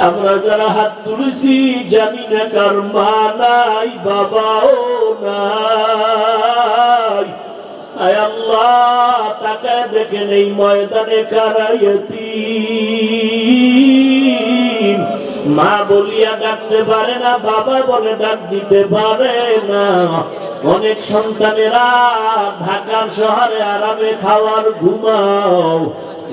আমরা যারা হাত তুলেছি জানি না কার মা নাই, বাবাও নাই। আয় আল্লাহ তাকে দেখেন এই ময়দানে কারাইতি মা বলিয়া ডাকতে পারে না, বাবা বলে ডাক দিতে পারে না। অনেক সন্তানেরা ঢাকার শহরে আরামে খাওয়ার ঘুমাও।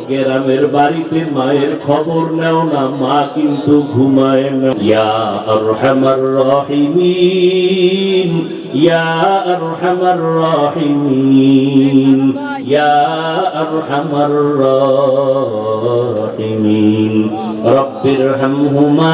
গ্রামের বাড়িতে মায়ের খবর নেও না, মা কিন্তু ঘুমায় না। ইয়া আরহামার রাহিমিন, ইয়া আরহামার রাহিমিন, ইয়া আরহামার রব্বির হামহুমা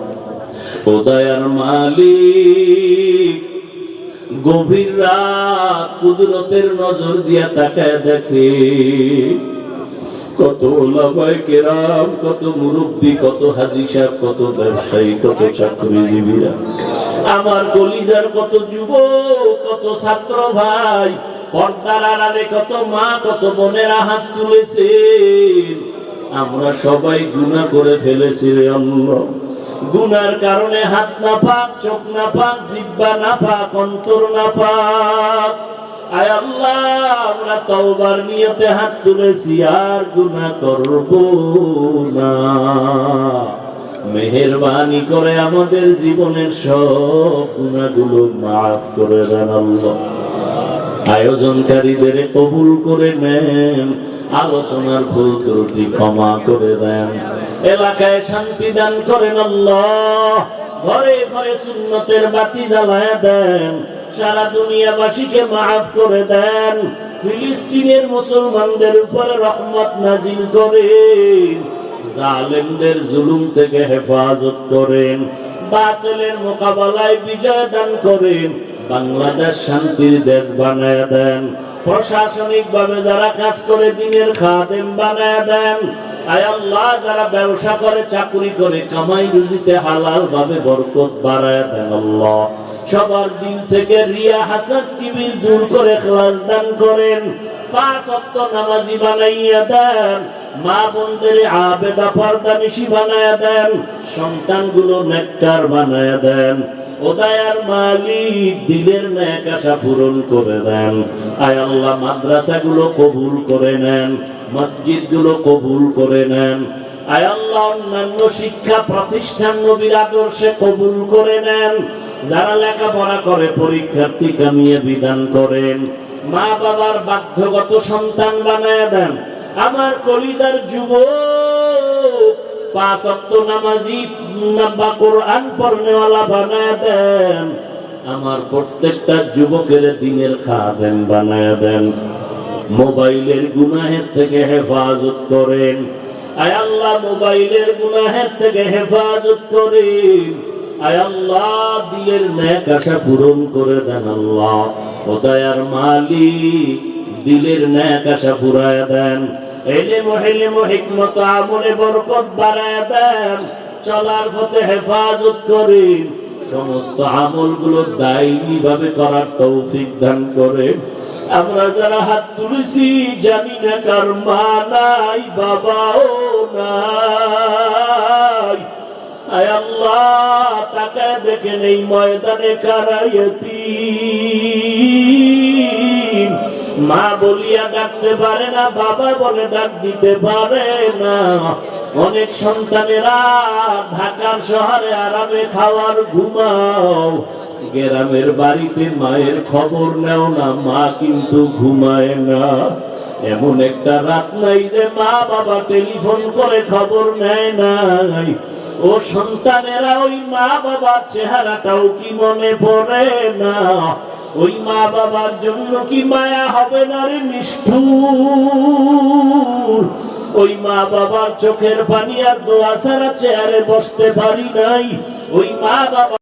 উদয়ের মালিক, গভীর রাত কুদরতের নজর দিয়া তাকায় দেখে, কত ওলামায় কেরাম, কত মুরব্বী, কত হাজি সাহেব, কত ব্যবসায়ী, কত চাকরিজীবীরা আমার কলিজার কত যুব কত ছাত্র ভাই, পর্দার আড়ালে কত মা, কত বোনেরা হাত তুলেছে। আমরা সবাই গুণা করে ফেলেছি রে আল্লাহ। গুনার কারণে হাত না পাক চোখ না পাক জিব্বা না পাক অন্তর না পাক আয় আল্লাহ, আমরা তওবার নিয়তে হাত তুলেছি, আর গুনাহ করব না। মেহেরবানি করে আমাদের জীবনের সব গুণাগুলো মাফ করে দেন আল্লাহ। আয়োজনকারীদের কবুল করে নেন। আলোচনার ভুল ত্রুটি ক্ষমা করে দেন। এলাকায় শান্তি দান করেন ঘরে ঘরে সুন্নতের বাতি জ্বালায় দেন। সারা দুনিয়াবাসীকে মাফ করে দেন। ফিলিস্তিনের মুসলমানদের উপরে রহমত নাজিল করেন। জালেমদের জুলুম থেকে হেফাজত করেন। বাতিলের মোকাবেলায় বিজয় দান করেন। বাংলাদেশ শান্তির দেশ বানায় দেন। প্রশাসনিক ভাবে যারা কাজ করে, দিনের খাদেম বানায় দেন। আয় আল্লাহ, যারা ব্যবসা করে, চাকরি করে, কামাই রুজিতে হালাল ভাবে বরকত বাড়ায় দেন আল্লাহ। সবার দিন থেকে রিয়া হাসান কিবির দূর করে খেলাস দান করেন। পাঁচ অক্ত নামাজি বানাইয়া দেন। মা বোনদের আবেদা পর্দা নিশি বানায়া দেন, সন্তানগুলো নেকটার বানায়া দেন। ওদায়ার মালিক দিলের ন্যাক আশা পূরণ করে দেন। আয় আল্লাহ, মাদ্রাসাগুলো কবুল করে নেন, মসজিদগুলো কবুল করে নেন। আয় আল্লাহ, অন্যান্য শিক্ষা প্রতিষ্ঠান নবীর আদর্শে কবুল করে নেন। যারা লেখাপড়া করে, পরীক্ষার্থী কামিয়ে বিধান করেন। মা বাবার বাধ্যগত সন্তান বানায় দেন। আমার কলিজার যুব পাঁচ আমার প্রত্যেকটা যুবকের দিনের বানায় দেন। মোবাইলের গুনাহের থেকে হেফাজত করেন। আয় আল্লাহ, মোবাইলের গুনাহের থেকে হেফাজত করেন। আয় আল্লাহ, দিলের ন্যাক আশা পূরণ করে দেন আল্লাহ। ও দয়ার মালিক দিলের ন্যাক আশা পুরায় দেন। এলে মহিলে হিকমত, আমলে বরকত বাড়ায় দেন। চলার পথে হেফাজত করেন। সমস্ত আমলগুলো দায়ী ভাবে করার তৌফিক দান করে আমরা যারা হাত তুলেছি জানি না কার মা নাই বাবাও নাই। আয় আল্লাহ, তাকায় দেখেন এই ময়দানে কারাইতি মা বলিয়া ডাকতে পারে না, বাবা বলে ডাক দিতে পারে না। অনেক সন্তানেরা ঢাকার শহরে আরামে খাওয়ার ঘুমাও। গ্রামের বাড়িতে মায়ের খবর নেও না, মা কিন্তু ঘুমায় না। এমন একটা রাত নাই যে মা বাবা টেলিফোন করে খবর নেয় নাই। ও সন্তানেরা, ওই মা বাবার চেহারাটাও কি মনে পড়ে না? ওই মা বাবার জন্য কি মায়া হবে না রে নিষ্ঠুর? ওই মা বাবার চোখের পানি আর দোয়া সারা চেয়ারে বসতে পারি নাই। ওই মা বাবা